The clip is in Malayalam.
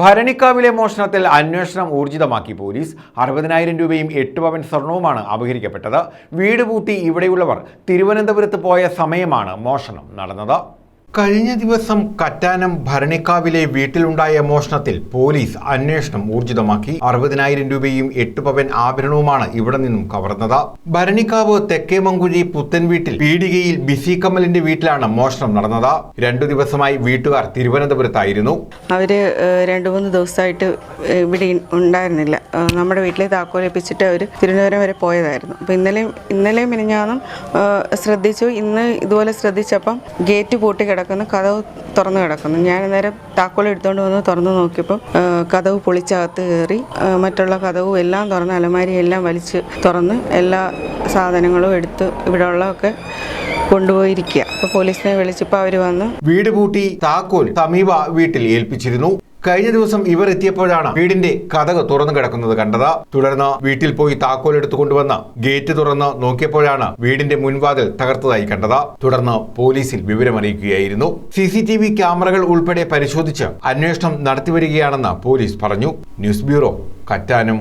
ഭരണിക്കാവിലെ മോഷണത്തിൽ അന്വേഷണം ഊർജിതമാക്കി പോലീസ്. അറുപതിനായിരം രൂപയും എട്ട് പവൻ സ്വർണവുമാണ് അപഹരിക്കപ്പെട്ടത്. വീട് പൂട്ടി ഇവിടെയുള്ളവർ തിരുവനന്തപുരത്ത് പോയ സമയമാണ് മോഷണം നടന്നത്. കഴിഞ്ഞ ദിവസം കറ്റാനം ഭരണിക്കാവിലെ വീട്ടിലുണ്ടായ മോഷണത്തിൽ പോലീസ് അന്വേഷണം ഊർജിതമാക്കി. അറുപതിനായിരം രൂപയും എട്ട് പവൻ ആഭരണവുമാണ് ഇവിടെ നിന്നും കവർന്നത്. ഭരണിക്കാവ് തെക്കേമങ്കുഴി പുത്തൻ വീട്ടിൽ പീടികയിൽ ബിസി കമലിന്റെ വീട്ടിലാണ് മോഷണം നടന്നത്. രണ്ടു ദിവസമായി വീട്ടുകാർ തിരുവനന്തപുരത്തായിരുന്നു. അവർ രണ്ടു മൂന്ന് ദിവസമായിട്ട് ഇവിടെ ഉണ്ടായിരുന്നില്ല. നമ്മുടെ വീട്ടിലെ താക്കോലേപ്പിച്ചിട്ട് അവർ തിരുവനന്തപുരം വരെ പോയതായിരുന്നു. അപ്പോൾ ഇന്നലെയും ഇന്നലെയും മിനിഞ്ഞാന്നും ശ്രദ്ധിച്ചു. ഇന്ന് ഇതുപോലെ ശ്രദ്ധിച്ചപ്പം ഗേറ്റ് പൂട്ടി കിടക്കുന്നു കഥവ് തുറന്നു കിടക്കുന്നു. ഞാൻ നേരെ താക്കോൽ എടുത്തുകൊണ്ട് വന്ന് തുറന്നു നോക്കിയപ്പോൾ കഥവ് പൊളിച്ചകത്ത് കയറി മറ്റുള്ള കഥവും എല്ലാം തുറന്ന് അലമാരി എല്ലാം വലിച്ച് തുറന്ന് എല്ലാ സാധനങ്ങളും എടുത്ത് ഇവിടെ ഉള്ളതൊക്കെ കൊണ്ടുപോയിരിക്കുക. അപ്പോൾ പോലീസിനെ വിളിച്ചപ്പോൾ അവർ വന്ന് വീട് പൂട്ടി താക്കോൽ സമീപ വീട്ടിൽ ഏൽപ്പിച്ചിരുന്നു. കഴിഞ്ഞ ദിവസം ഇവർ എത്തിയപ്പോഴാണ് വീടിന്റെ കഥക് തുറന്നു കിടക്കുന്നത് കണ്ടത്. തുടർന്ന് വീട്ടിൽ പോയി താക്കോൽ എടുത്തു കൊണ്ടുവന്ന് ഗേറ്റ് തുറന്ന് നോക്കിയപ്പോഴാണ് വീടിന്റെ മുൻവാതിൽ തകർത്തതായി കണ്ടത്. തുടർന്ന് പോലീസിൽ വിവരമറിയിക്കുകയായിരുന്നു. സി സി ടി വി ക്യാമറകൾ ഉൾപ്പെടെ പരിശോധിച്ച് അന്വേഷണം നടത്തിവരികയാണെന്ന് പോലീസ് പറഞ്ഞു. News bureau Kattanam.